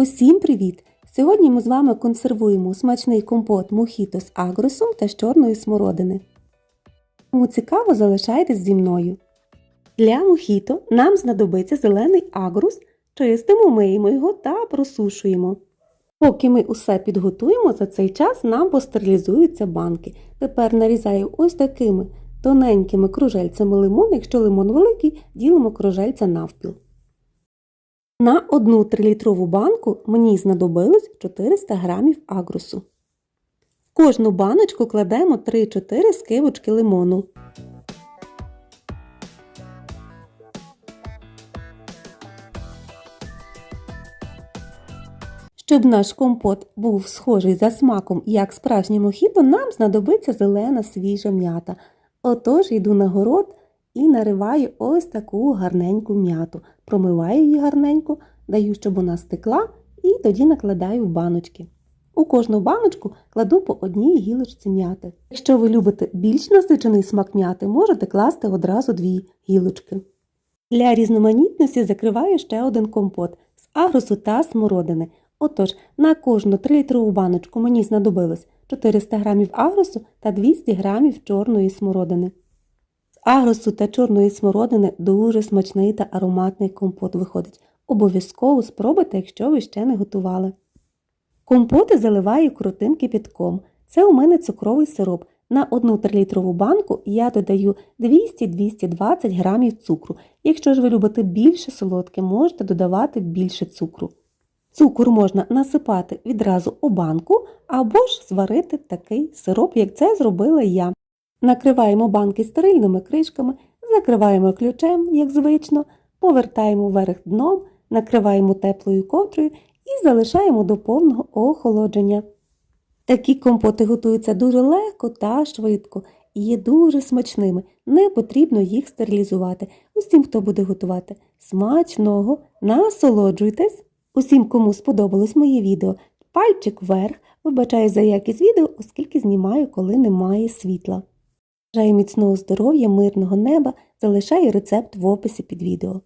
Усім привіт! Сьогодні ми з вами консервуємо смачний компот мохіто з агросом та з чорної смородини. Кому цікаво, залишайтесь зі мною. Для мохіто нам знадобиться зелений агрус, чистимо, миємо його та просушуємо. Поки ми усе підготуємо, за цей час нам постерилізуються банки. Тепер нарізаю ось такими тоненькими кружельцями лимон. Якщо лимон великий, ділимо кружельця навпіл. На одну 3-літрову банку мені знадобилось 400 г агрусу. В кожну баночку кладемо 3-4 скибочки лимону. Щоб наш компот був схожий за смаком, як справжнє мохіто, нам знадобиться зелена свіжа м'ята. Отож йду на город і нариваю ось таку гарненьку м'яту. Промиваю її гарненько, даю, щоб вона стекла, і тоді накладаю в баночки. У кожну баночку кладу по одній гілочці м'яти. Якщо ви любите більш насичений смак м'яти, можете класти одразу дві гілочки. Для різноманітності закриваю ще один компот з агросу та смородини. Отож, на кожну 3-літрову баночку мені знадобилось 400 г агросу та 200 г чорної смородини. Агросу та чорної смородини дуже смачний та ароматний компот виходить. Обов'язково спробуйте, якщо ви ще не готували. Компоти заливаю крутим кипятком. Це у мене цукровий сироп. На 1 3-літрову банку я додаю 200-220 грамів цукру. Якщо ж ви любите більше солодке, можете додавати більше цукру. Цукор можна насипати відразу у банку або ж зварити такий сироп, як це зробила я. Накриваємо банки стерильними кришками, закриваємо ключем, як звично, повертаємо вверх дном, накриваємо теплою ковдрою і залишаємо до повного охолодження. Такі компоти готуються дуже легко та швидко і є дуже смачними, не потрібно їх стерилізувати. Усім, хто буде готувати смачного, насолоджуйтесь! Усім, кому сподобалось моє відео, пальчик вверх, вибачаю за якість відео, оскільки знімаю, коли немає світла. Бажаю міцного здоров'я, мирного неба, залишаю рецепт в описі під відео.